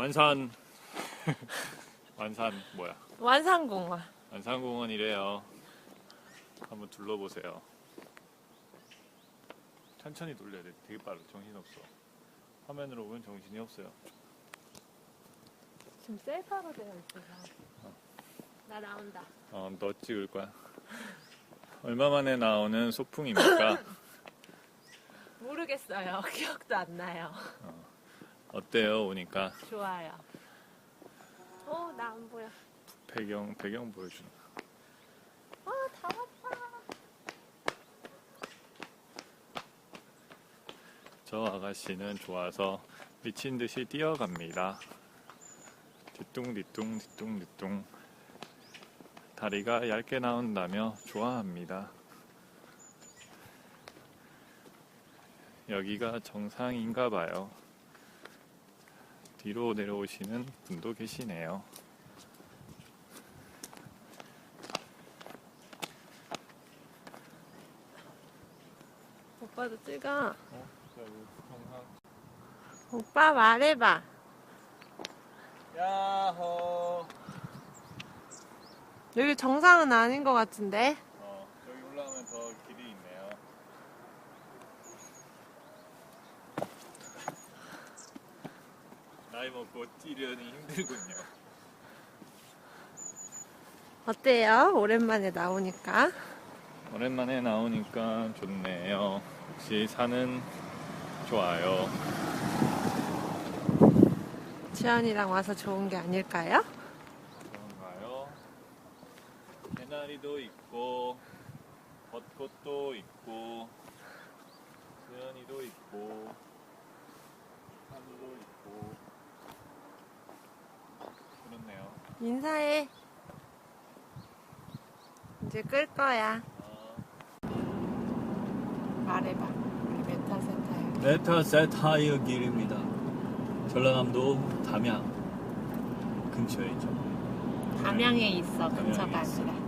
완산 완산 뭐야? 완산공원. 완산공원이래요. 한번 둘러보세요. 천천히 돌려야 돼. 되게 빠르. 정신 없어. 화면으로 보면 정신이 없어요. 지금 셀카로 되어 있어서. 나 나온다. 어, 너 찍을 거야. 얼마 만에 나오는 소풍입니까? 모르겠어요. 기억도 안 나요. 어 때요? 오니까 좋아요. 어, 나 안 보여. 배경 배경 보여주는. 아, 다 왔다. 저 아가씨는 좋아서 미친 듯이 뛰어갑니다. 뒤뚱뒤뚱 뒤뚱뒤뚱 다리가 얇게 나온다며 좋아합니다. 여기가 정상인가 봐요. 뒤로 내려오시는 분도 계시네요. 오빠도 찍어. 어? 오빠 말해봐. 야호. 여기 정상은 아닌 것 같은데. 어, 저기 올라가면 더 길이 있네요. 나이 먹고 뛰려니 힘들군요. 어때요? 오랜만에 나오니까. 오랜만에 나오니까 좋네요. 역시 산은 좋아요. 지연이랑 와서 좋은 게 아닐까요? 그런가요? 개나리도 있고, 벚꽃도 있고, 수연이도 있고, 하늘도 있고, 그렇네요. 인사해. 이제 끌 거야. 말해봐. 우리 메타센터에. 메타세타이어 길입니다. 전라남도 담양 근처에 있죠. 담양에 있어. 근처가 있어. 아니라.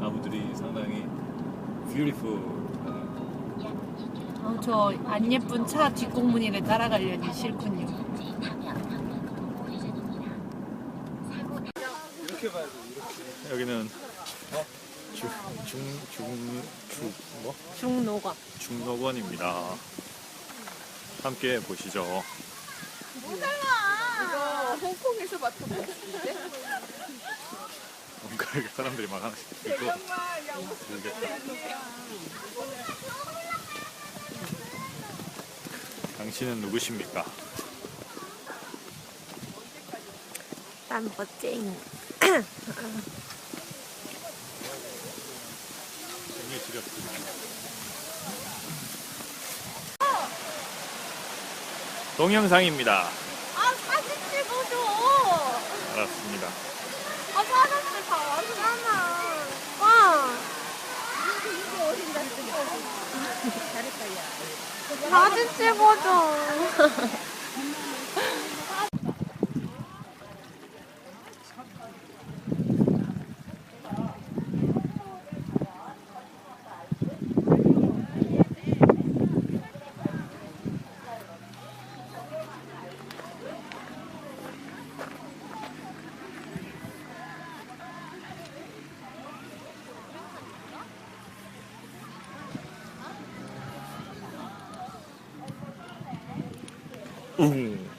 나무들이 상당히 뷰티풀. 어, 저 안 예쁜 차 뒷공무니를 따라가려니 싫군요. 여기는 중, 중, 중, 중, 뭐? 중노건. 중록원입니다. 함께 보시죠. 이거 홍콩에서 봤던 거 같은데? 뭔가 이렇게 사람들이 막 하나씩 있고 모르겠다. 당신은 누구십니까? 난 멋쟁이. 동영상입니다. 아, 사진 찍어줘! 알았습니다. 아, 사람들 다 왔잖아. 와. 사진 찍어줘. 嗯。